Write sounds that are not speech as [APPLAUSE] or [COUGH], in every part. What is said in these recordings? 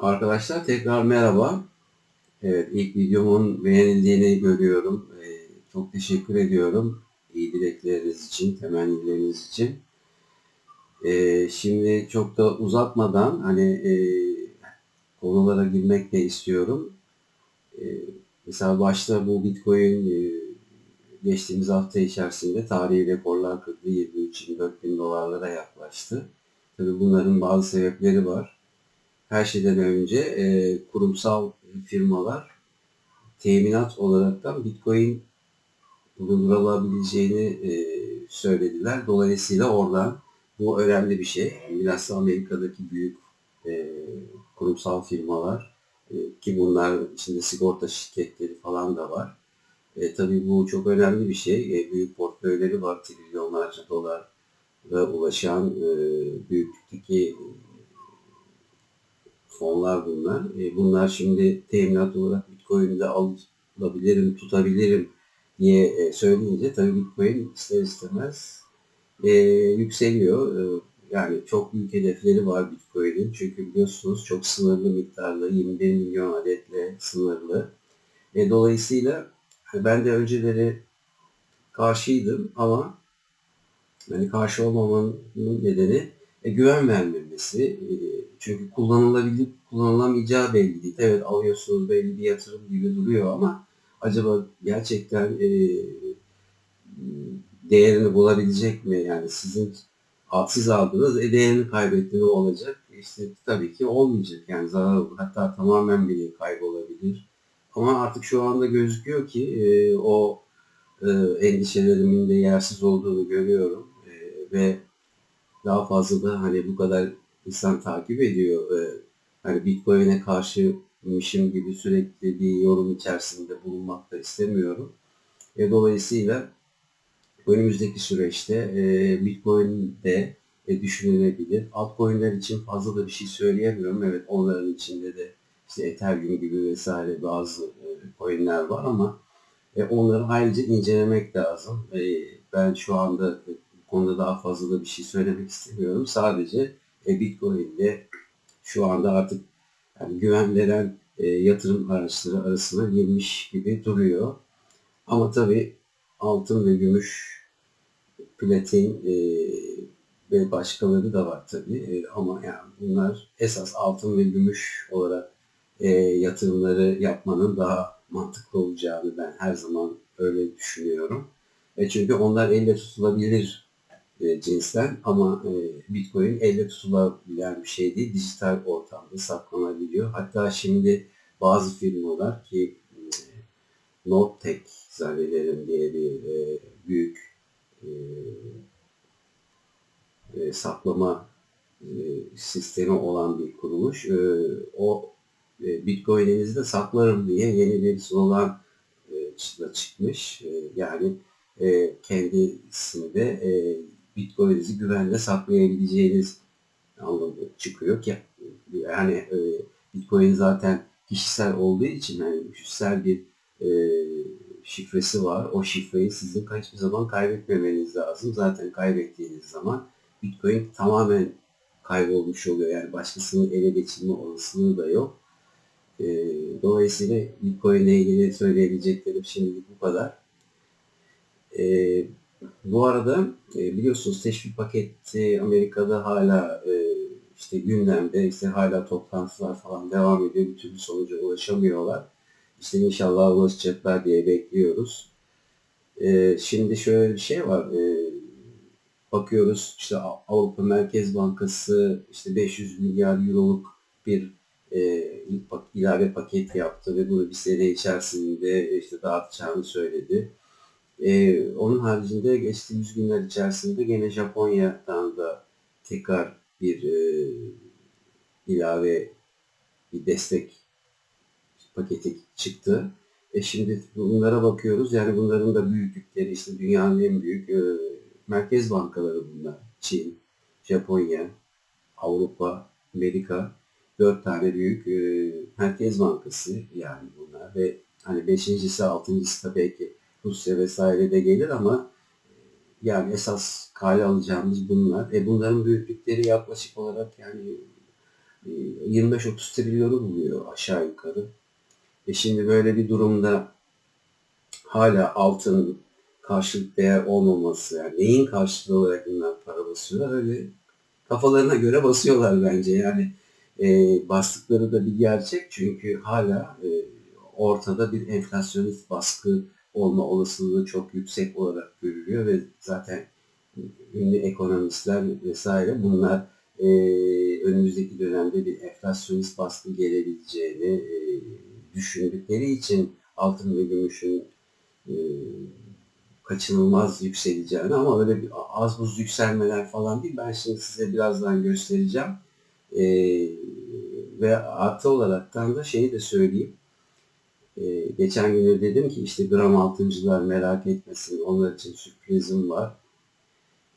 Arkadaşlar tekrar merhaba. Evet ilk videomun beğenildiğini görüyorum. Ee, çok teşekkür ediyorum. İyi dilekleriniz için, temennileriniz için. Ee, şimdi çok da uzatmadan hani e, konulara girmek de istiyorum. Ee, mesela başta bu Bitcoin e, geçtiğimiz hafta içerisinde tarihi rekorlar kırdı. 23-24 bin dolarlara yaklaştı. Tabii bunların bazı sebepleri var her şeyden önce e, kurumsal firmalar teminat olaraktan Bitcoin bulundurulabileceğini e, söylediler. Dolayısıyla oradan bu önemli bir şey. Bilhassa Amerika'daki büyük e, kurumsal firmalar e, ki bunlar içinde sigorta şirketleri falan da var. E, tabii bu çok önemli bir şey. E, büyük portföyleri var. Trilyonlarca dolar ve ulaşan e, büyüklükteki fonlar bunlar. E, bunlar şimdi teminat olarak Bitcoin'de alabilirim, tutabilirim diye e, söyleyince tabii Bitcoin ister istemez e, yükseliyor. E, yani çok büyük hedefleri var Bitcoin'in. Çünkü biliyorsunuz çok sınırlı miktarda 21 milyon adetle sınırlı. E, dolayısıyla ben de önceleri karşıydım ama yani karşı olmamanın nedeni e, güven vermemesi. E, çünkü kullanılabilir, kullanılamayacağı belli değil. Evet alıyorsunuz belli bir yatırım gibi duruyor ama acaba gerçekten e, değerini bulabilecek mi? Yani sizin siz aldınız, e, değerini kaybetti ne olacak? İşte tabii ki olmayacak. Yani zarar. Hatta tamamen bile kaybolabilir. Ama artık şu anda gözüküyor ki e, o e, endişelerimin de yersiz olduğunu görüyorum. E, ve daha fazla da hani bu kadar insan takip ediyor. Ee, hani Bitcoin'e karşıymışım gibi sürekli bir yorum içerisinde bulunmak da istemiyorum. E, dolayısıyla önümüzdeki süreçte e, Bitcoin'de e, düşünülebilir. Altcoin'ler için fazla da bir şey söyleyemiyorum. Evet onların içinde de işte Ethereum gibi vesaire bazı e, coin'ler var ama e, onları ayrıca incelemek lazım. E, ben şu anda bu konuda daha fazla da bir şey söylemek istemiyorum. Sadece e, Bitcoin'de şu anda artık yani güven e, yatırım araçları arasına girmiş gibi duruyor. Ama tabi altın ve gümüş, platin e, ve başkaları da var tabi. E, ama yani bunlar esas altın ve gümüş olarak e, yatırımları yapmanın daha mantıklı olacağını ben her zaman öyle düşünüyorum. E çünkü onlar elle tutulabilir e, cinsten ama e, Bitcoin elle tutulabilen bir şey değil. Dijital ortamda saklanabiliyor. Hatta şimdi bazı firmalar ki e, Nordtech zannederim diye bir e, büyük e, e, saklama e, sistemi olan bir kuruluş. E, o e, Bitcoin'inizi de saklarım diye yeni bir slogan e, çıkmış. E, yani e, kendisinde e, Bitcoin'inizi güvenle saklayabileceğiniz anlamı çıkıyor ki yani e, Bitcoin zaten kişisel olduğu için yani kişisel bir e, şifresi var. O şifreyi sizin hiçbir zaman kaybetmemeniz lazım. Zaten kaybettiğiniz zaman Bitcoin tamamen kaybolmuş oluyor. Yani başkasının ele geçirme olasılığı da yok. E, dolayısıyla Bitcoin ile ilgili söyleyebileceklerim şimdilik bu kadar. E, bu arada e, biliyorsunuz teşvik paketi Amerika'da hala e, işte gündemde işte hala toplantılar falan devam ediyor. Bir türlü sonuca ulaşamıyorlar. İşte inşallah ulaşacaklar diye bekliyoruz. E, şimdi şöyle bir şey var. E, bakıyoruz işte Avrupa Merkez Bankası işte 500 milyar euroluk bir e, ilave paket yaptı ve bunu bir sene içerisinde işte dağıtacağını söyledi. Ee, onun haricinde geçtiğimiz günler içerisinde gene Japonya'dan da tekrar bir e, ilave bir destek paketi çıktı. E şimdi bunlara bakıyoruz. Yani bunların da büyüklükleri işte dünyanın en büyük e, merkez bankaları bunlar. Çin, Japonya, Avrupa, Amerika. Dört tane büyük e, merkez bankası yani bunlar ve hani beşincisi, altıncısı da belki Rusya vesaire de gelir ama e, yani esas kale alacağımız bunlar. E bunların büyüklükleri yaklaşık olarak yani 25-30 trilyonu buluyor aşağı yukarı. E şimdi böyle bir durumda hala altın karşılık değer olmaması, yani neyin karşılığı olarak bunlar para basıyorlar öyle kafalarına göre basıyorlar bence. Yani e, bastıkları da bir gerçek çünkü hala e, ortada bir enflasyonist baskı olma olasılığı çok yüksek olarak görülüyor ve zaten ünlü ekonomistler vesaire bunlar e, önümüzdeki dönemde bir enflasyonist baskı gelebileceğini e, düşündükleri için altın ve gümüşün e, kaçınılmaz yükseleceğini ama öyle bir az buz yükselmeler falan değil. Ben şimdi size birazdan göstereceğim. E, ve artı olaraktan da şeyi de söyleyeyim. E, geçen gün dedim ki işte gram altıncılar merak etmesin. Onlar için sürprizim var.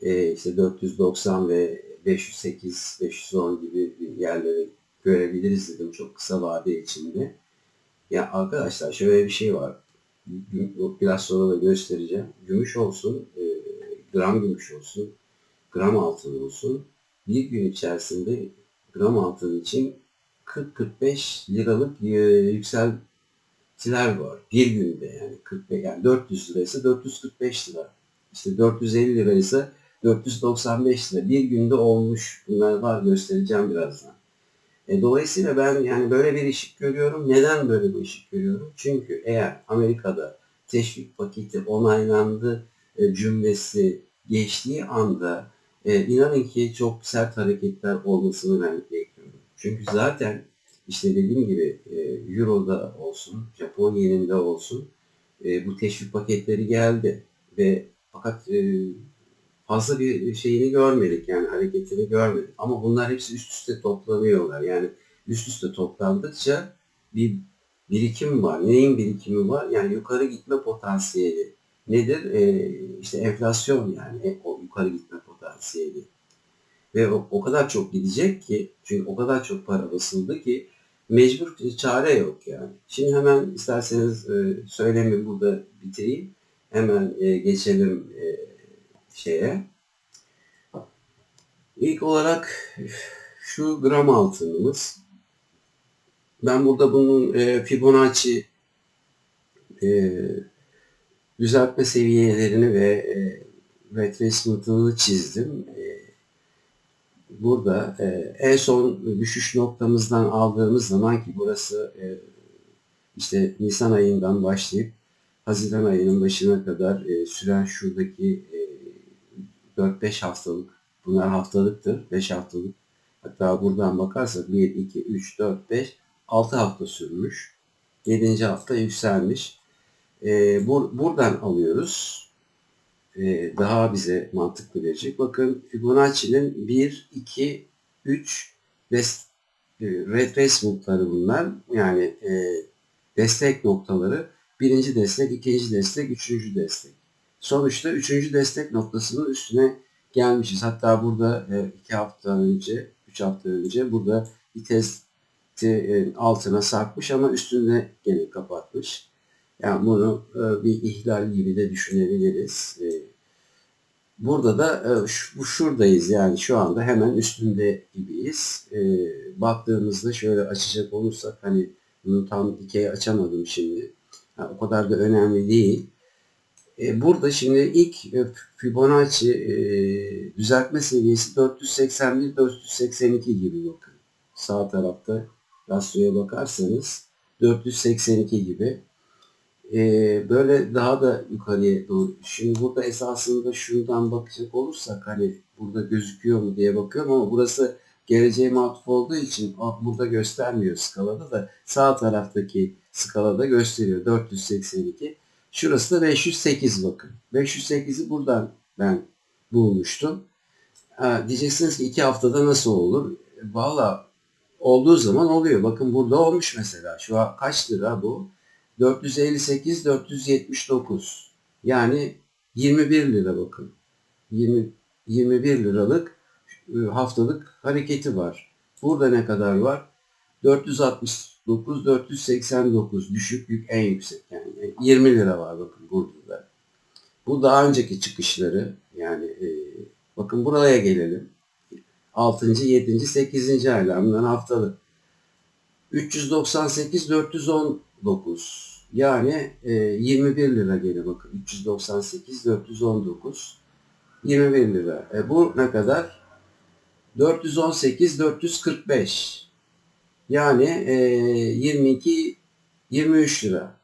E, işte 490 ve 508, 510 gibi yerleri görebiliriz dedim çok kısa vade içinde. Ya arkadaşlar şöyle bir şey var. Biraz sonra da göstereceğim. Gümüş olsun, e, gram gümüş olsun, gram altın olsun. Bir gün içerisinde gram altın için 40-45 liralık e, yükseltiler var. Bir günde yani 45 yani 400 liraysa 445 lira. İşte 450 liraysa 495 lira. Bir günde olmuş. Bunlar var göstereceğim birazdan. E, dolayısıyla ben yani böyle bir ışık görüyorum. Neden böyle bir ışık görüyorum? Çünkü eğer Amerika'da teşvik paketi onaylandı e, cümlesi geçtiği anda e, inanın ki çok sert hareketler olmasını ben bekliyorum. Çünkü zaten işte dediğim gibi e, Euro'da olsun, Japon yeninde olsun e, bu teşvik paketleri geldi ve fakat e, fazla bir şeyini görmedik yani hareketini görmedik. Ama bunlar hepsi üst üste toplanıyorlar. Yani üst üste toplandıkça bir birikim var. Neyin birikimi var? Yani yukarı gitme potansiyeli. Nedir? Ee, işte enflasyon yani o yukarı gitme potansiyeli. Ve o, o kadar çok gidecek ki çünkü o kadar çok para basıldı ki mecbur çare yok yani. Şimdi hemen isterseniz e, söylemi burada bitireyim. Hemen e, geçelim e, şeye. İlk olarak şu gram altınımız. Ben burada bunun e, Fibonacci e, düzeltme seviyelerini ve e, retracement'ını çizdim. E, burada e, en son düşüş noktamızdan aldığımız zaman ki burası e, işte Nisan ayından başlayıp Haziran ayının başına kadar e, süren şuradaki e, 4-5 haftalık. Bunlar haftalıktır. 5 haftalık. Hatta buradan bakarsak 1, 2, 3, 4, 5, 6 hafta sürmüş. 7. hafta yükselmiş. Ee, bur buradan alıyoruz. Ee, daha bize mantıklı verecek. Bakın Fibonacci'nin 1, 2, 3 dest e, bunlar. Yani e, destek noktaları. Birinci destek, ikinci destek, üçüncü destek. Sonuçta üçüncü destek noktasının üstüne gelmişiz. Hatta burada e, iki hafta önce, üç hafta önce burada vitesi e, altına sarkmış ama üstünde gene kapatmış. Yani bunu e, bir ihlal gibi de düşünebiliriz. Burada da bu şuradayız yani şu anda hemen üstünde gibiyiz. Baktığımızda şöyle açacak olursak hani bunu tam dikey açamadım şimdi. Yani o kadar da önemli değil. E, burada şimdi ilk e, Fibonacci e, düzeltme seviyesi 481-482 gibi bakın. Sağ tarafta rasyoya bakarsanız 482 gibi. E, böyle daha da yukarıya doğru. Şimdi burada esasında şuradan bakacak olursak hani burada gözüküyor mu diye bakıyorum ama burası geleceğe matuf olduğu için burada göstermiyor skalada da sağ taraftaki skalada gösteriyor 482. Şurası da 508 bakın. 508'i buradan ben bulmuştum. Ha, diyeceksiniz ki iki haftada nasıl olur? Valla olduğu zaman oluyor. Bakın burada olmuş mesela. Şu an kaç lira bu? 458, 479. Yani 21 lira bakın. 20, 21 liralık e, haftalık hareketi var. Burada ne kadar var? 469, 489 düşük yük en yüksek yani 20 lira var bakın burada da. Bu daha önceki çıkışları yani e, bakın buraya gelelim. 6. 7. 8. aylar bundan haftalık. 398 419 yani e, 21 lira gene bakın 398 419 21 lira. E, bu ne kadar? 418 445 yani e, 22 23 lira.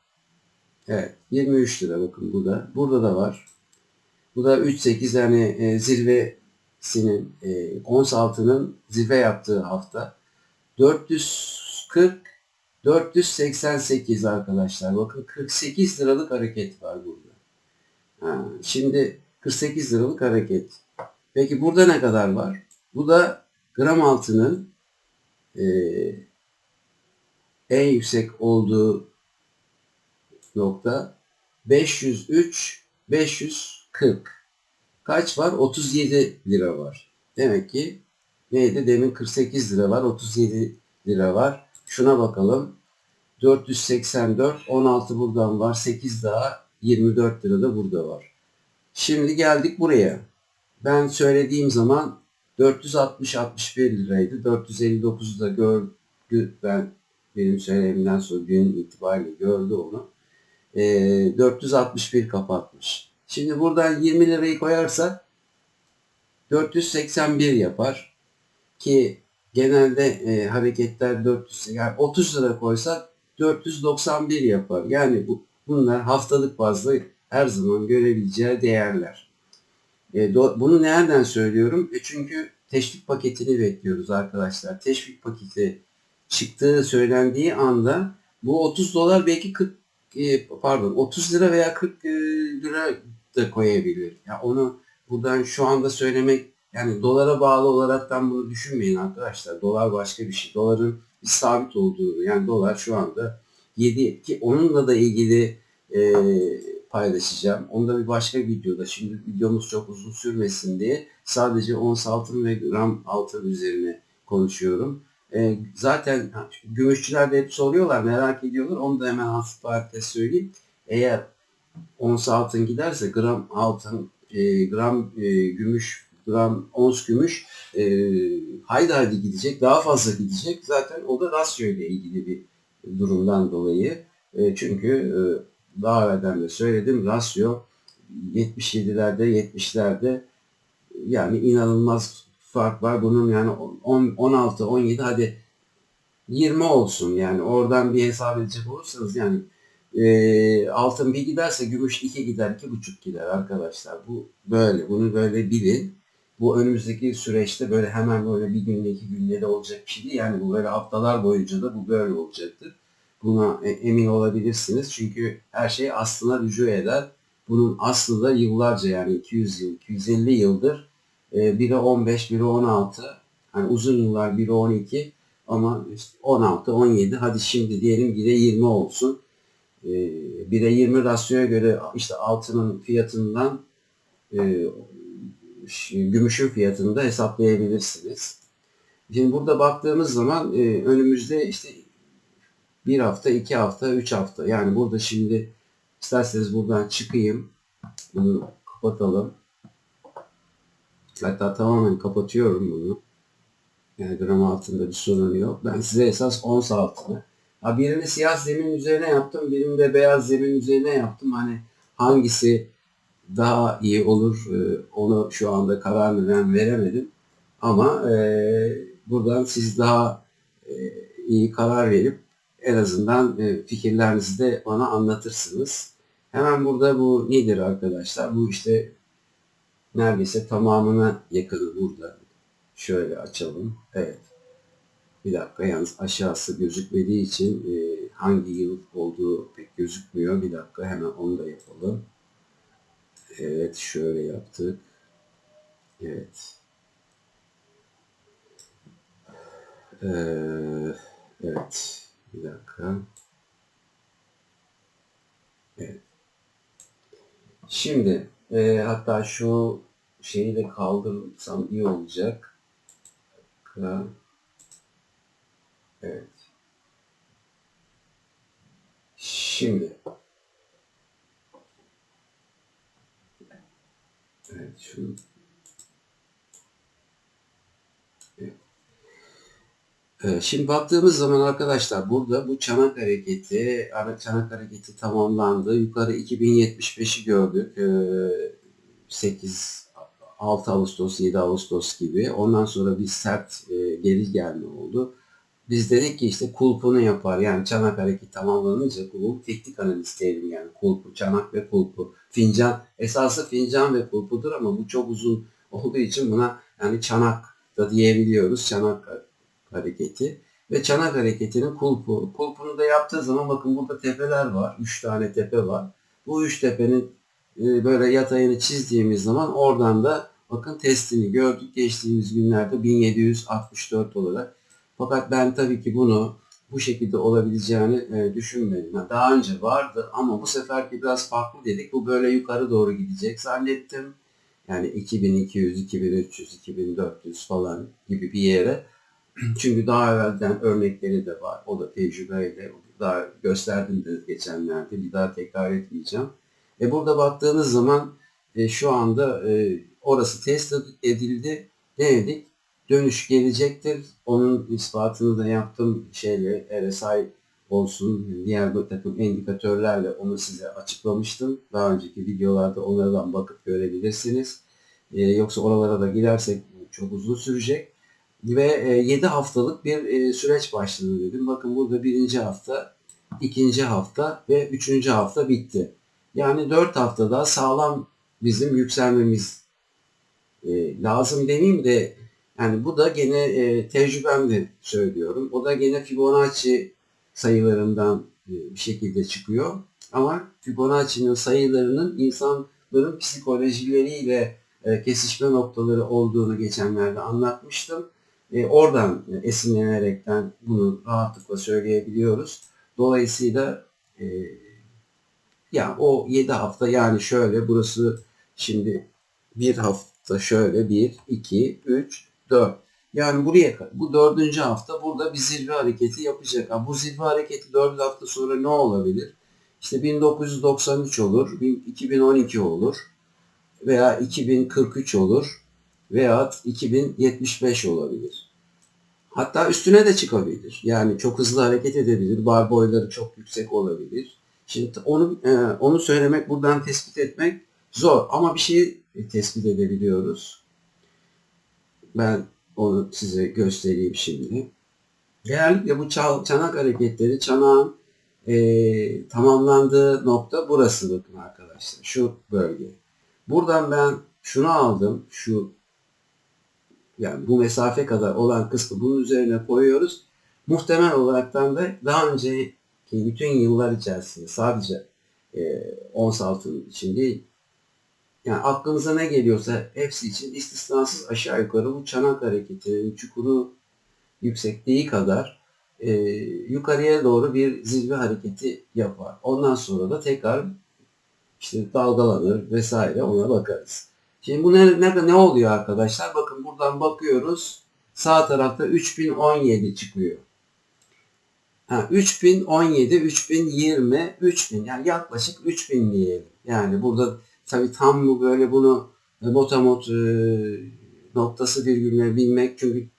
Evet 23 lira bakın burada. Burada da var. Bu da 3.8 yani e, zirvesinin e, ons altının zirve yaptığı hafta. 440 488 arkadaşlar. Bakın 48 liralık hareket var burada. Ha, şimdi 48 liralık hareket. Peki burada ne kadar var? Bu da gram altının e, en yüksek olduğu nokta 503 540 kaç var? 37 lira var. Demek ki neydi? Demin 48 lira var. 37 lira var. Şuna bakalım. 484 16 buradan var. 8 daha 24 lira da burada var. Şimdi geldik buraya. Ben söylediğim zaman 460-61 liraydı. 459'u da gördü. Ben benim söylemimden sonra gün itibariyle gördü onu. E, 461 kapatmış. Şimdi buradan 20 lirayı koyarsak 481 yapar. Ki genelde e, hareketler 400 yani 30 lira koysak 491 yapar. Yani bu, bunlar haftalık bazda her zaman görebileceği değerler. E, do, bunu nereden söylüyorum? E çünkü teşvik paketini bekliyoruz arkadaşlar. Teşvik paketi çıktığı söylendiği anda bu 30 dolar belki 40 e, pardon 30 lira veya 40 e, lira da koyabilir. Ya onu buradan şu anda söylemek yani dolara bağlı olaraktan bunu düşünmeyin arkadaşlar. Dolar başka bir şey. Doların bir sabit olduğu yani dolar şu anda 7 ki onunla da ilgili e, paylaşacağım. Onu da bir başka videoda. Şimdi videomuz çok uzun sürmesin diye sadece ons altın ve gram altın üzerine konuşuyorum. E, zaten gümüşçüler de hep soruyorlar, merak ediyorlar. Onu da hemen hafif parantez söyleyeyim. Eğer ons altın giderse gram altın, e, gram e, gümüş, gram ons gümüş e, haydi gidecek, daha fazla gidecek. Zaten o da rasyo ile ilgili bir durumdan dolayı. E, çünkü e, daha evvelden de söyledim rasyo 77'lerde 70'lerde yani inanılmaz fark var. Bunun yani 10, 16, 17 hadi 20 olsun yani oradan bir hesap edecek olursanız yani e, altın bir giderse gümüş iki gider, iki buçuk gider arkadaşlar. Bu böyle. Bunu böyle bilin. Bu önümüzdeki süreçte böyle hemen böyle bir günde iki günde de olacak bir şey değil. Yani bu böyle haftalar boyunca da bu böyle olacaktır. Buna e, emin olabilirsiniz. Çünkü her şey aslına rücu eder. Bunun aslı da yıllarca yani 200 yıl, 250 yıldır e, biri 15, biri 16. Hani uzun yıllar biri 12 ama işte 16, 17 hadi şimdi diyelim biri 20 olsun. E, bire 20 rasyoya göre işte altının fiyatından gümüşün fiyatını da hesaplayabilirsiniz. Şimdi burada baktığımız zaman e, önümüzde işte bir hafta, iki hafta, üç hafta. Yani burada şimdi isterseniz buradan çıkayım. Bunu kapatalım. Hatta tamamen kapatıyorum bunu. Yani gram altında bir sorun yok. Ben size esas ons altını. Ha birini siyah zemin üzerine yaptım. Birini de beyaz zemin üzerine yaptım. Hani hangisi daha iyi olur e, onu şu anda kararını ben veremedim. Ama e, buradan siz daha e, iyi karar verip en azından e, fikirlerinizi de bana anlatırsınız. Hemen burada bu nedir arkadaşlar? Bu işte neredeyse tamamına yakını burada. Şöyle açalım. Evet. Bir dakika yalnız aşağısı gözükmediği için e, hangi yıl olduğu pek gözükmüyor. Bir dakika hemen onu da yapalım. Evet şöyle yaptık. Evet. Ee, evet. Bir dakika. Evet. Şimdi e, hatta şu şeyi de kaldırsam iyi olacak. Evet. Şimdi Evet şu evet. Ee, Ee, Şimdi baktığımız zaman arkadaşlar burada bu çanak hareketi, ara çanak hareketi tamamlandı. Yukarı 2075'i gördük. Ee, 8, 6 Ağustos, 7 Ağustos gibi. Ondan sonra bir sert e, geri gelme oldu. Biz dedik ki işte kulpunu yapar. Yani çanak hareketi tamamlanınca kulp teknik analiz terimi yani kulpu, çanak ve kulpu. Fincan, esası fincan ve kulpudur ama bu çok uzun olduğu için buna yani çanak da diyebiliyoruz. Çanak hareketi ve çanak hareketinin kulpu. Kulpunu da yaptığı zaman bakın burada tepeler var. Üç tane tepe var. Bu üç tepenin e, böyle yatayını çizdiğimiz zaman oradan da bakın testini gördük geçtiğimiz günlerde 1764 olarak. Fakat ben tabii ki bunu bu şekilde olabileceğini e, düşünmedim. Yani daha önce vardı ama bu seferki biraz farklı dedik. Bu böyle yukarı doğru gidecek zannettim. Yani 2200, 2300, 2400 falan gibi bir yere. [CLEARS THROAT] Çünkü daha evvelden örnekleri de var. O da tecrübeyle daha gösterdim de geçenlerde. Bir daha tekrar etmeyeceğim. E burada baktığınız zaman e, şu anda e, orası test edildi. Ne dedik? Dönüş gelecektir. Onun ispatını da yaptım. Şeyle RSI olsun, diğer bir takım indikatörlerle onu size açıklamıştım. Daha önceki videolarda onlardan bakıp görebilirsiniz. E, yoksa oralara da girersek çok uzun sürecek. Ve e, 7 haftalık bir e, süreç başladı dedim. Bakın burada birinci hafta, ikinci hafta ve üçüncü hafta bitti. Yani 4 haftada sağlam bizim yükselmemiz e, lazım demeyeyim de yani bu da gene e, tecrübemle söylüyorum. O da gene Fibonacci sayılarından e, bir şekilde çıkıyor. Ama Fibonacci'nin sayılarının insanların psikolojileriyle e, kesişme noktaları olduğunu geçenlerde anlatmıştım. E, oradan esinlenerekten bunu rahatlıkla söyleyebiliyoruz. Dolayısıyla e, ya o 7 hafta yani şöyle burası şimdi bir hafta şöyle 1, 2, 3, 4. Yani buraya bu dördüncü hafta burada bir zirve hareketi yapacak. Ha, bu zirve hareketi dört hafta sonra ne olabilir? İşte 1993 olur, 2012 olur veya 2043 olur veya 2075 olabilir. Hatta üstüne de çıkabilir. Yani çok hızlı hareket edebilir. Bar boyları çok yüksek olabilir. Şimdi onu e, onu söylemek, buradan tespit etmek zor. Ama bir şeyi tespit edebiliyoruz. Ben onu size göstereyim şimdi. Genellikle bu çanak hareketleri, çanağın e, tamamlandığı nokta burası bakın arkadaşlar. Şu bölge. Buradan ben şunu aldım. Şu yani bu mesafe kadar olan kısmı bunun üzerine koyuyoruz. Muhtemel olaraktan da daha önceki bütün yıllar içerisinde sadece e, ons altının için değil yani aklınıza ne geliyorsa hepsi için istisnasız aşağı yukarı bu çanak hareketinin çukuru yüksekliği kadar e, yukarıya doğru bir zirve hareketi yapar. Ondan sonra da tekrar işte dalgalanır vesaire ona bakarız. Şimdi bu ne, ne, ne oluyor arkadaşlar? Bakın buradan bakıyoruz. Sağ tarafta 3017 çıkıyor. Ha, 3017, 3020, 3000 yani yaklaşık 3000 diyelim. Yani burada tabi tam bu böyle bunu motamot e, noktası virgülüne bilmek çünkü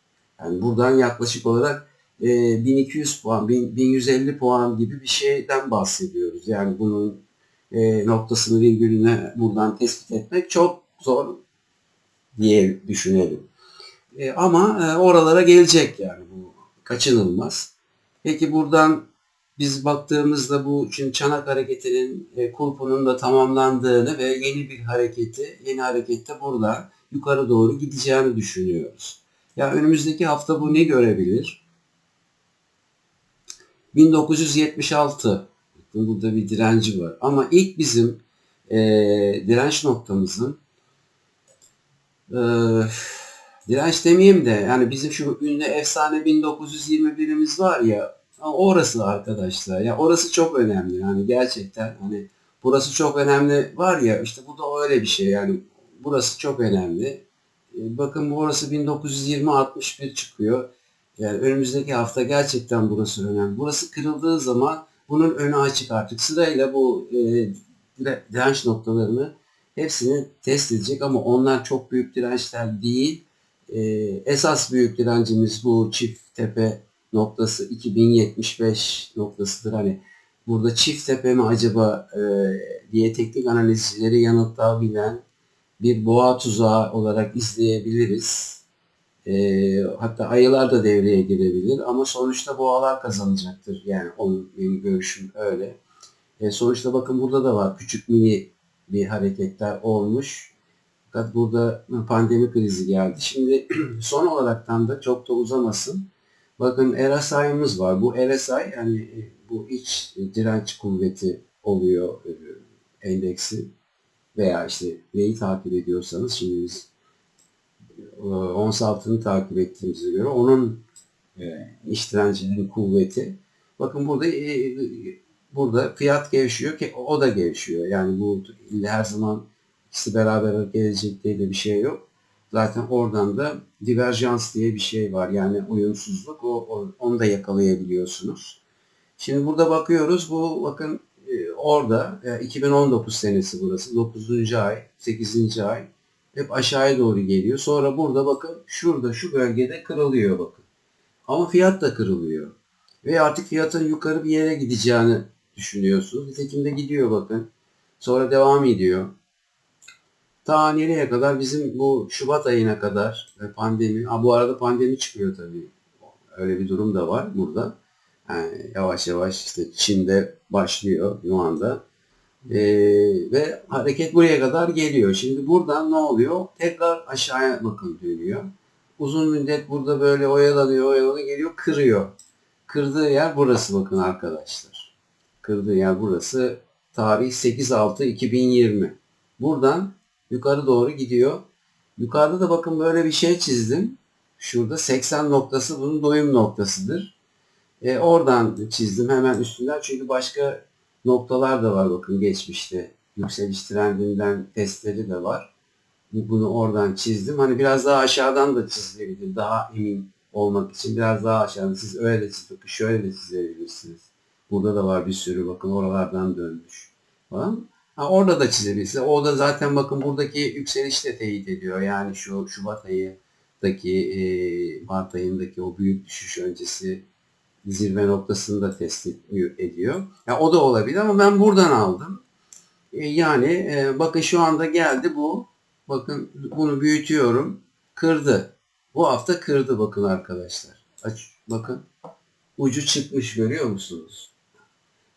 yani buradan yaklaşık olarak e, 1200 puan, 1000, 1150 puan gibi bir şeyden bahsediyoruz. Yani bunun e, noktasını virgülüne buradan tespit etmek çok zor diye düşünelim. E, ama e, oralara gelecek yani bu kaçınılmaz. Peki buradan biz baktığımızda bu şimdi çanak hareketinin e, kulpunun da tamamlandığını ve yeni bir hareketi, yeni harekette burada yukarı doğru gideceğini düşünüyoruz. Ya önümüzdeki hafta bu ne görebilir? 1976 burada bir direnci var. Ama ilk bizim e, direnç noktamızın e, direnç demeyeyim de yani bizim şu ünlü efsane 1921'imiz var ya orası arkadaşlar. Ya orası çok önemli. Yani gerçekten hani burası çok önemli var ya işte bu da öyle bir şey yani burası çok önemli. E, bakın burası 1920-61 çıkıyor. Yani önümüzdeki hafta gerçekten burası önemli. Burası kırıldığı zaman bunun önü açık artık. Sırayla bu e, direnç noktalarını hepsini test edecek ama onlar çok büyük dirençler değil. E, esas büyük direncimiz bu çift tepe noktası 2075 noktasıdır. Hani burada çift tepe mi acaba e, diye teknik analizleri yanıtlayabilen bir boğa tuzağı olarak izleyebiliriz. E, hatta ayılar da devreye girebilir ama sonuçta boğalar kazanacaktır. Yani onun benim görüşüm öyle. E, sonuçta bakın burada da var küçük mini bir hareketler olmuş. Fakat burada pandemi krizi geldi. Şimdi [CLEARS THROAT] son olaraktan da çok da uzamasın. Bakın RSI'miz var. Bu RSI yani bu iç direnç kuvveti oluyor e, endeksi veya işte neyi takip ediyorsanız şimdi biz e, ons altını takip ettiğimize göre onun e, iç direncinin kuvveti bakın burada burada fiyat gevşiyor ki o da gevşiyor. Yani bu her zaman ikisi beraber hareket diye de bir şey yok. Zaten oradan da diverjans diye bir şey var. Yani uyumsuzluk. O, o, onu da yakalayabiliyorsunuz. Şimdi burada bakıyoruz. Bu bakın e, orada e, 2019 senesi burası. 9. ay, 8. ay hep aşağıya doğru geliyor. Sonra burada bakın şurada şu bölgede kırılıyor bakın. Ama fiyat da kırılıyor. Ve artık fiyatın yukarı bir yere gideceğini düşünüyorsunuz. Nitekim de gidiyor bakın. Sonra devam ediyor. Ta nereye kadar? Bizim bu Şubat ayına kadar pandemi. Ha, bu arada pandemi çıkıyor tabii. Öyle bir durum da var burada. Yani yavaş yavaş işte Çin'de başlıyor şu anda. Ee, ve hareket buraya kadar geliyor. Şimdi buradan ne oluyor? Tekrar aşağıya bakın dönüyor. Uzun müddet burada böyle oyalanıyor, oyalanıyor, geliyor, kırıyor. Kırdığı yer burası bakın arkadaşlar. Kırdığı yer burası. Tarih 8-6-2020. Buradan yukarı doğru gidiyor. Yukarıda da bakın böyle bir şey çizdim. Şurada 80 noktası bunun doyum noktasıdır. E, oradan çizdim hemen üstünden çünkü başka noktalar da var bakın geçmişte. Yükseliş trendinden testleri de var. Bunu oradan çizdim. Hani biraz daha aşağıdan da çizilebilir. Daha emin olmak için biraz daha aşağıdan. Siz öyle de çizip şöyle de çizebilirsiniz. Burada da var bir sürü bakın oralardan dönmüş falan. Ha, orada da çizebilirse. O da zaten bakın buradaki yükseliş de teyit ediyor. Yani şu Şubat ayındaki e, Mart ayındaki o büyük düşüş öncesi zirve noktasını da test ediyor. Yani o da olabilir ama ben buradan aldım. E, yani e, bakın şu anda geldi bu. Bakın bunu büyütüyorum. Kırdı. Bu hafta kırdı bakın arkadaşlar. Aç, bakın. Ucu çıkmış görüyor musunuz?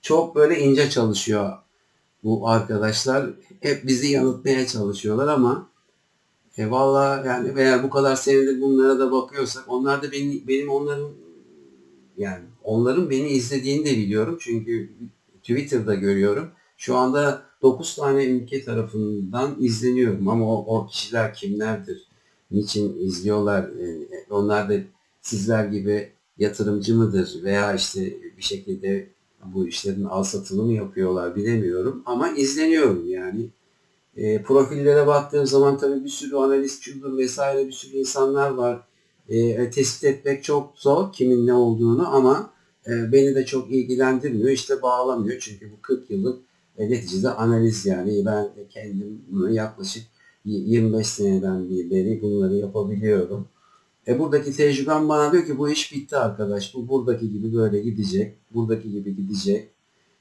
Çok böyle ince çalışıyor bu arkadaşlar hep bizi yanıltmaya çalışıyorlar ama e, valla yani eğer bu kadar senedir bunlara da bakıyorsak onlar da benim, benim onların yani onların beni izlediğini de biliyorum. Çünkü Twitter'da görüyorum. Şu anda 9 tane ülke tarafından izleniyorum ama o, o kişiler kimlerdir? Niçin izliyorlar? E, onlar da sizler gibi yatırımcı mıdır? Veya işte bir şekilde bu işlerin al satılı mı yapıyorlar bilemiyorum ama izleniyorum yani. E, profillere baktığım zaman tabii bir sürü analistçidir vesaire bir sürü insanlar var. E, tespit etmek çok zor kimin ne olduğunu ama e, beni de çok ilgilendirmiyor. işte bağlamıyor çünkü bu 40 yıllık e, neticede analiz yani ben kendim bunu yaklaşık 25 seneden beri bunları yapabiliyorum. E buradaki tecrübem bana diyor ki bu iş bitti arkadaş. Bu buradaki gibi böyle gidecek. Buradaki gibi gidecek.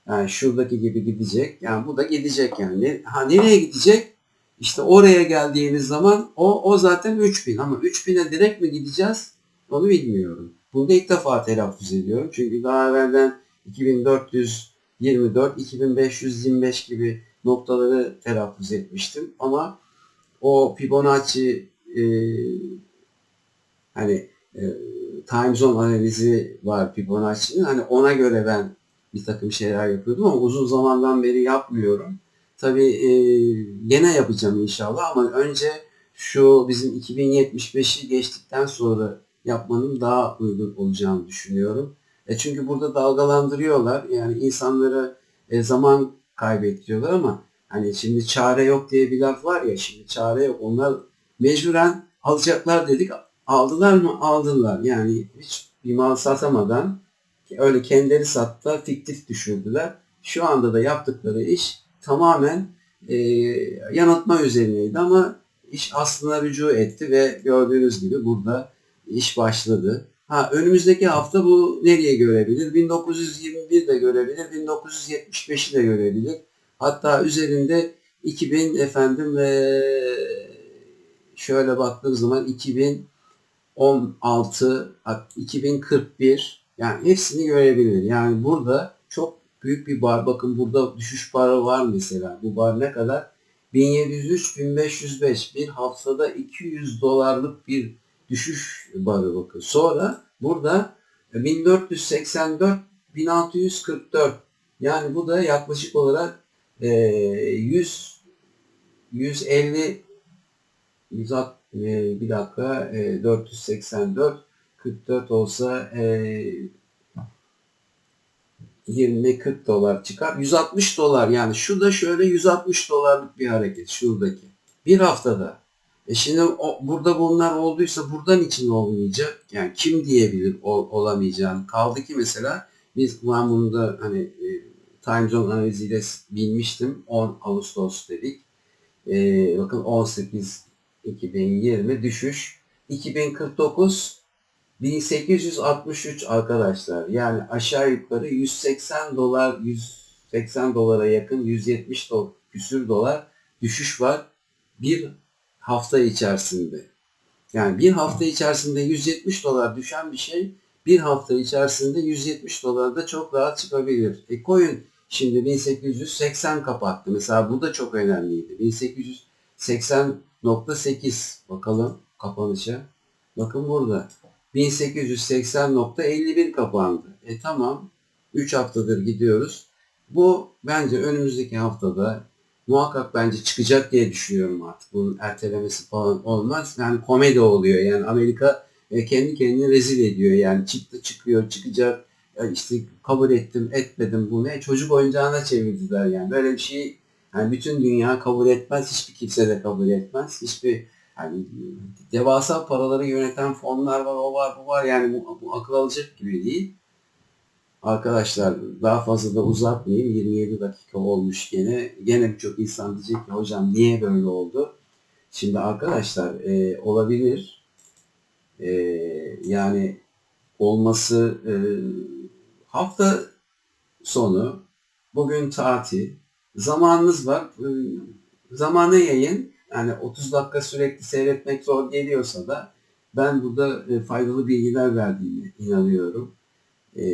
Yani şuradaki gibi gidecek. Yani bu da gidecek yani. Ha nereye gidecek? İşte oraya geldiğimiz zaman o, o zaten 3000 ama 3000'e direkt mi gideceğiz? Onu bilmiyorum. Bunu da ilk defa telaffuz ediyorum. Çünkü daha evvelden 2424, 2525 gibi noktaları telaffuz etmiştim. Ama o Fibonacci e, hani e, time zone analizi var Fibonacci'nin. Hani ona göre ben bir takım şeyler yapıyordum ama uzun zamandan beri yapmıyorum. Tabii e, gene yapacağım inşallah ama önce şu bizim 2075'i geçtikten sonra yapmanın daha uygun olacağını düşünüyorum. E çünkü burada dalgalandırıyorlar. Yani insanlara e, zaman kaybettiriyorlar ama hani şimdi çare yok diye bir laf var ya şimdi çare yok. Onlar mecburen alacaklar dedik Aldılar mı? Aldılar. Yani hiç bir mal satamadan öyle kendileri sattılar, fiktif düşürdüler. Şu anda da yaptıkları iş tamamen e, yanıltma üzerineydi ama iş aslında rücu etti ve gördüğünüz gibi burada iş başladı. Ha, önümüzdeki hafta bu nereye görebilir? 1921 de görebilir, 1975'i de görebilir. Hatta üzerinde 2000 efendim ve şöyle baktığım zaman 2016, 2041 yani hepsini görebilir. Yani burada çok büyük bir bar. Bakın burada düşüş barı var mesela. Bu bar ne kadar? 1703 1505 bir haftada 200 dolarlık bir düşüş barı bakın. Sonra burada 1484 1644 yani bu da yaklaşık olarak e, 100 150 160 e, bir dakika e, 484 44 olsa e, 20-40 dolar çıkar. 160 dolar yani şu da şöyle 160 dolarlık bir hareket şuradaki. Bir haftada. E şimdi o, burada bunlar olduysa buradan için olmayacak. Yani kim diyebilir ol, olamayacağını. Kaldı ki mesela biz ben bunu da hani e, time zone analiziyle bilmiştim. 10 Ağustos dedik. E, bakın 18 2020 düşüş. 2049 1863 arkadaşlar. Yani aşağı yukarı 180 dolar 180 dolara yakın 170 dolar, küsür dolar düşüş var bir hafta içerisinde. Yani bir hafta içerisinde 170 dolar düşen bir şey bir hafta içerisinde 170 dolar da çok rahat çıkabilir. E koyun şimdi 1880 kapattı. Mesela bu da çok önemliydi. 1880.8 bakalım kapanışa. Bakın burada. 1880.51 kapandı. E tamam. 3 haftadır gidiyoruz. Bu bence önümüzdeki haftada muhakkak bence çıkacak diye düşünüyorum artık. Bunun ertelemesi falan olmaz. Yani komedi oluyor. Yani Amerika e, kendi kendini rezil ediyor. Yani çıktı çıkıyor çıkacak. Ya işte kabul ettim etmedim bu ne? Çocuk oyuncağına çevirdiler yani. Böyle bir şey yani bütün dünya kabul etmez. Hiçbir kimse de kabul etmez. Hiçbir yani devasa paraları yöneten fonlar var, o var, bu var. Yani bu, bu akıl alacak gibi değil. Arkadaşlar daha fazla da uzatmayayım. 27 dakika olmuş gene. Gene birçok insan diyecek ki hocam niye böyle oldu? Şimdi arkadaşlar e, olabilir. E, yani olması e, hafta sonu bugün tatil zamanınız var. E, zamanı yayın yani 30 dakika sürekli seyretmek zor geliyorsa da ben burada e, faydalı bilgiler verdiğime inanıyorum. E,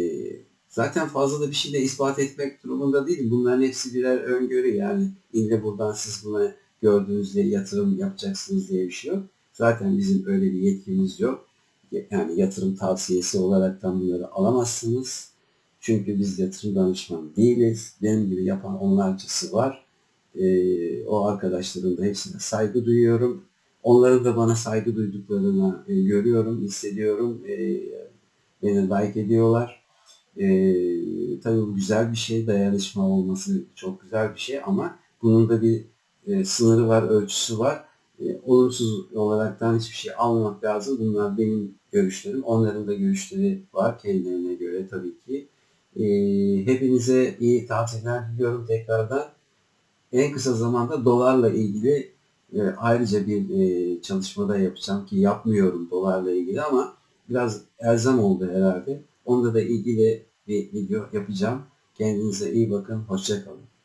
zaten fazla da bir şey de ispat etmek durumunda değilim. Bunların hepsi birer öngörü yani. İlle buradan siz buna gördüğünüzde yatırım yapacaksınız diye bir şey yok. Zaten bizim öyle bir yetkimiz yok. Yani yatırım tavsiyesi olaraktan bunları alamazsınız. Çünkü biz yatırım danışmanı değiliz. Benim gibi yapan onlarcası var e, o arkadaşların da hepsine saygı duyuyorum. Onların da bana saygı duyduklarını e, görüyorum, hissediyorum. E, beni like ediyorlar. E, tabii bu güzel bir şey, dayanışma olması çok güzel bir şey ama bunun da bir e, sınırı var, ölçüsü var. E, olumsuz olaraktan hiçbir şey almamak lazım. Bunlar benim görüşlerim. Onların da görüşleri var kendilerine göre tabii ki. E, hepinize iyi tatiller diliyorum tekrardan en kısa zamanda dolarla ilgili e, ayrıca bir e, çalışmada yapacağım ki yapmıyorum dolarla ilgili ama biraz elzem oldu herhalde. Onda da ilgili bir video yapacağım. Kendinize iyi bakın. Hoşçakalın.